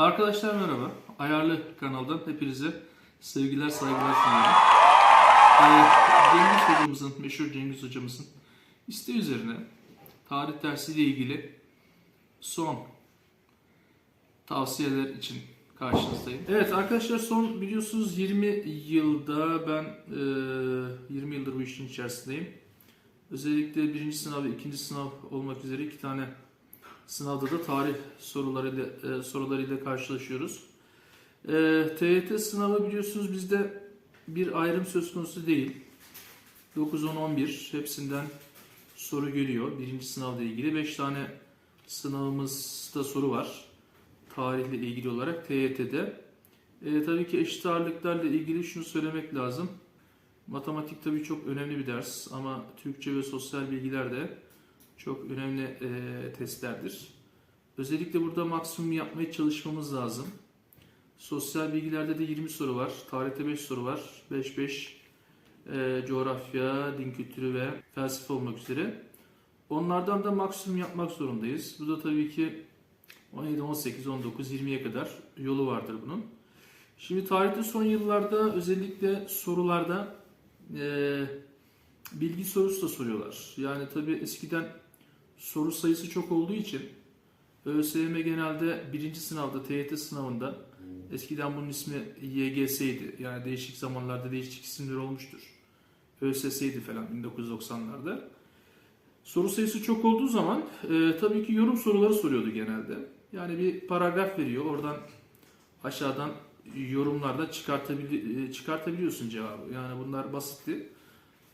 Arkadaşlar merhaba. Ayarlı kanaldan hepinize sevgiler saygılar sunuyorum. Ee, Cengiz hocamızın, meşhur Cengiz hocamızın isteği üzerine tarih dersiyle ilgili son tavsiyeler için karşınızdayım. Evet arkadaşlar son biliyorsunuz 20 yılda ben e, 20 yıldır bu işin içerisindeyim. Özellikle birinci sınav ve ikinci sınav olmak üzere iki tane sınavda da tarih sorularıyla e, sorularıyla karşılaşıyoruz. E, TYT sınavı biliyorsunuz bizde bir ayrım söz konusu değil. 9, 10, 11 hepsinden soru geliyor. Birinci sınavla ilgili 5 tane sınavımızda soru var. Tarihle ilgili olarak TYT'de. E, tabii ki eşit ağırlıklarla ilgili şunu söylemek lazım. Matematik tabii çok önemli bir ders ama Türkçe ve sosyal bilgiler de çok önemli e, testlerdir. Özellikle burada maksimum yapmaya çalışmamız lazım. Sosyal bilgilerde de 20 soru var. Tarihte 5 soru var. 5-5 e, coğrafya, din kültürü ve felsefe olmak üzere. Onlardan da maksimum yapmak zorundayız. Bu da tabii ki 17, 18, 19, 20'ye kadar yolu vardır bunun. Şimdi tarihte son yıllarda özellikle sorularda e, bilgi sorusu da soruyorlar. Yani tabii eskiden soru sayısı çok olduğu için ÖSYM genelde birinci sınavda TYT sınavında eskiden bunun ismi YGS'ydi. Yani değişik zamanlarda değişik isimler olmuştur. ÖSS'ydi falan 1990'larda. Soru sayısı çok olduğu zaman e, tabii ki yorum soruları soruyordu genelde. Yani bir paragraf veriyor. Oradan aşağıdan yorumlarda çıkartabili- e, çıkartabiliyorsun cevabı. Yani bunlar basitti.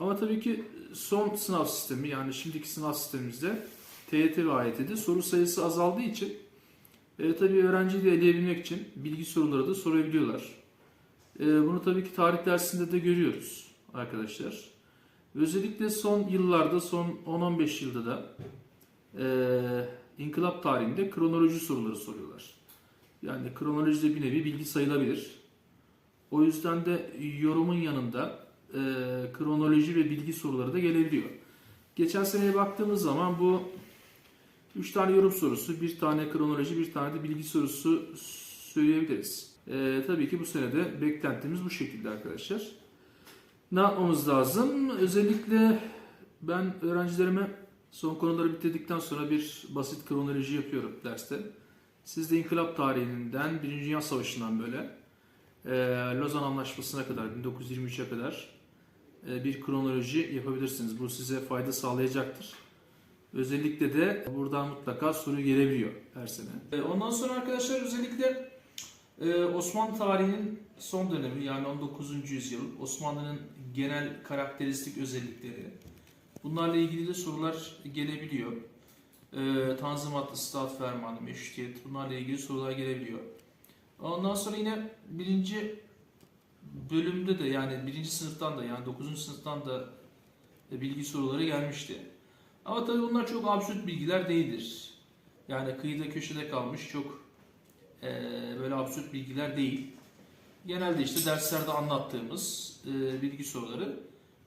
Ama tabii ki son sınav sistemi yani şimdiki sınav sistemimizde TYT ve AYT'de soru sayısı azaldığı için e, tabii öğrenciyi de eleyebilmek için bilgi soruları da sorabiliyorlar. E, bunu tabii ki tarih dersinde de görüyoruz arkadaşlar. Özellikle son yıllarda, son 10-15 yılda da e, inkılap tarihinde kronoloji soruları soruyorlar. Yani kronoloji de bir nevi bilgi sayılabilir. O yüzden de yorumun yanında e, kronoloji ve bilgi soruları da gelebiliyor. Geçen seneye baktığımız zaman bu 3 tane yorum sorusu, bir tane kronoloji, bir tane de bilgi sorusu söyleyebiliriz. E, tabii ki bu senede beklentimiz bu şekilde arkadaşlar. Ne yapmamız lazım? Özellikle ben öğrencilerime son konuları bitirdikten sonra bir basit kronoloji yapıyorum derste. Siz de inkılap tarihinden, Birinci Dünya Savaşı'ndan böyle e, Lozan Anlaşması'na kadar, 1923'e kadar bir kronoloji yapabilirsiniz. Bu size fayda sağlayacaktır. Özellikle de buradan mutlaka soru gelebiliyor her sene. E, Ondan sonra arkadaşlar özellikle e, Osmanlı tarihinin son dönemi yani 19. yüzyıl, Osmanlı'nın genel karakteristik özellikleri, bunlarla ilgili de sorular gelebiliyor. E, Tanzimat, Islahat Fermanı, Meşrutiyet bunlarla ilgili sorular gelebiliyor. Ondan sonra yine birinci bölümde de yani birinci sınıftan da yani 9. sınıftan da e, bilgi soruları gelmişti. Ama tabii bunlar çok absürt bilgiler değildir. Yani kıyıda köşede kalmış çok e, böyle absürt bilgiler değil. Genelde işte derslerde anlattığımız e, bilgi soruları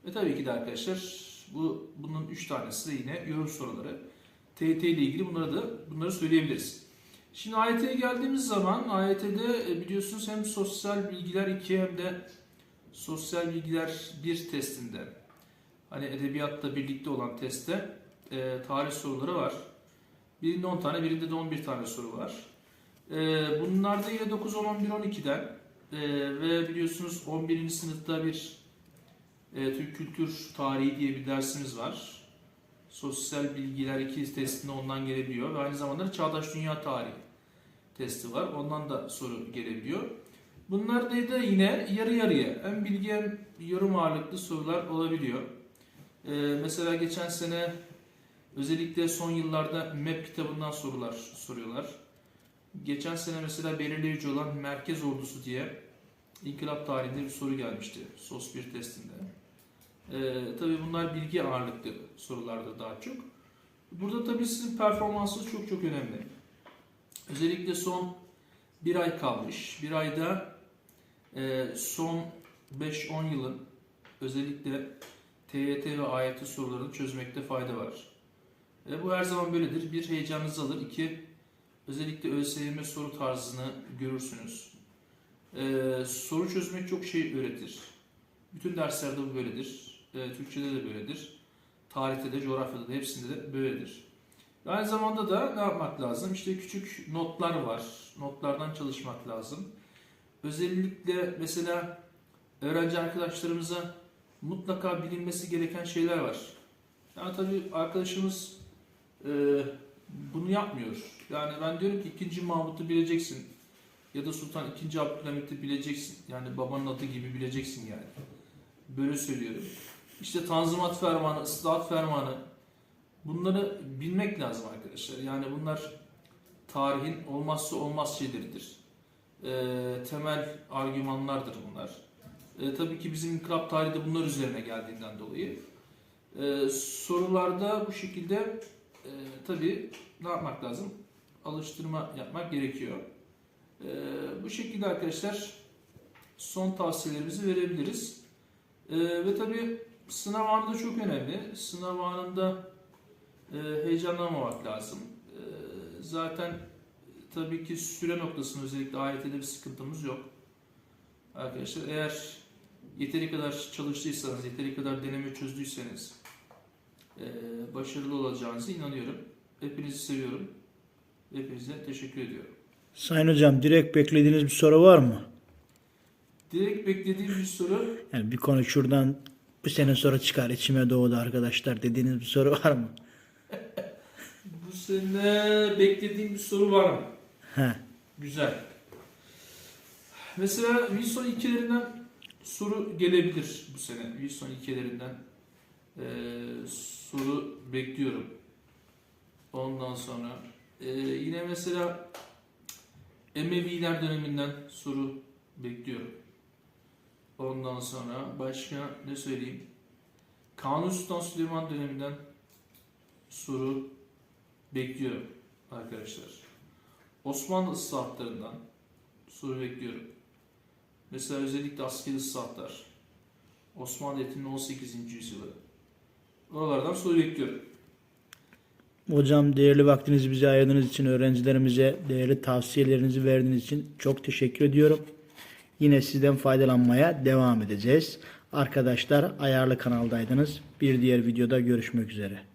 ve tabii ki de arkadaşlar bu bunun üç tanesi de yine yorum soruları. TYT ile ilgili bunları da bunları söyleyebiliriz. Şimdi AYT'ye geldiğimiz zaman AYT'de e, biliyorsunuz hem sosyal bilgiler 2 hem de sosyal bilgiler 1 testinde hani edebiyatla birlikte olan testte e, tarih soruları var. Birinde 10 tane, birinde de 11 tane soru var. E, bunlarda yine 9, 10, 11, 12'den e, ve biliyorsunuz 11. sınıfta bir e, Türk Kültür Tarihi diye bir dersimiz var. Sosyal Bilgiler 2 testinde ondan gelebiliyor ve aynı zamanda Çağdaş Dünya Tarihi testi var. Ondan da soru gelebiliyor. Bunlar da yine yarı yarıya hem bilgi hem yorum ağırlıklı sorular olabiliyor. Ee, mesela geçen sene özellikle son yıllarda MEP kitabından sorular soruyorlar. Geçen sene mesela belirleyici olan Merkez Ordusu diye İnkılap tarihinde bir soru gelmişti SOS 1 testinde. Ee, tabii bunlar bilgi ağırlıklı sorularda daha çok. Burada tabii sizin performansınız çok çok önemli. Özellikle son bir ay kalmış. Bir ayda e, son 5-10 yılın özellikle TYT ve AYT sorularını çözmekte fayda var. E, bu her zaman böyledir. Bir heyecanınızı alır. iki özellikle ÖSYM soru tarzını görürsünüz. Ee, soru çözmek çok şey öğretir. Bütün derslerde bu böyledir. Ee, Türkçede de böyledir. Tarihte de, coğrafyada da hepsinde de böyledir. Aynı zamanda da ne yapmak lazım? İşte küçük notlar var. Notlardan çalışmak lazım. Özellikle mesela öğrenci arkadaşlarımıza mutlaka bilinmesi gereken şeyler var. Yani tabii arkadaşımız e, bunu yapmıyor. Yani ben diyorum ki 2. Mahmut'u bileceksin. Ya da Sultan 2. Abdülhamit'i bileceksin. Yani babanın adı gibi bileceksin yani. Böyle söylüyorum. İşte Tanzimat Fermanı, Islahat Fermanı. Bunları bilmek lazım arkadaşlar. Yani bunlar tarihin olmazsa olmaz şeyleridir. E, temel argümanlardır bunlar. E, tabii ki bizim inkılap tarihi de bunlar üzerine geldiğinden dolayı. E, sorularda bu şekilde e, tabii ne yapmak lazım? Alıştırma yapmak gerekiyor. E, bu şekilde arkadaşlar son tavsiyelerimizi verebiliriz. E, ve tabii sınav anı da çok önemli. Sınav anında heyecanlanmamak lazım. E, zaten tabii ki süre noktasında özellikle AYT'de bir sıkıntımız yok. Arkadaşlar eğer yeteri kadar çalıştıysanız, yeteri kadar deneme çözdüyseniz e, başarılı olacağınıza inanıyorum. Hepinizi seviyorum. Hepinize teşekkür ediyorum. Sayın hocam direkt beklediğiniz bir soru var mı? Direkt beklediğim bir soru Yani bir konu şuradan bu sene sonra çıkar içime doğdu arkadaşlar dediğiniz bir soru var mı? Sene beklediğim bir soru var mı? He. Güzel. Mesela Wilson ikilerinden soru gelebilir bu sene. Wilson ikilerinden eee, soru bekliyorum. Ondan sonra eee, yine mesela Emeviler döneminden soru bekliyorum. Ondan sonra başka ne söyleyeyim? Kanuni Sultan Süleyman döneminden soru bekliyorum arkadaşlar. Osmanlı ıslahatlarından soru bekliyorum. Mesela özellikle askeri ıslahatlar. Osmanlı Devleti'nin 18. yüzyılı. Oralardan soru bekliyorum. Hocam değerli vaktinizi bize ayırdığınız için öğrencilerimize değerli tavsiyelerinizi verdiğiniz için çok teşekkür ediyorum. Yine sizden faydalanmaya devam edeceğiz. Arkadaşlar ayarlı kanaldaydınız. Bir diğer videoda görüşmek üzere.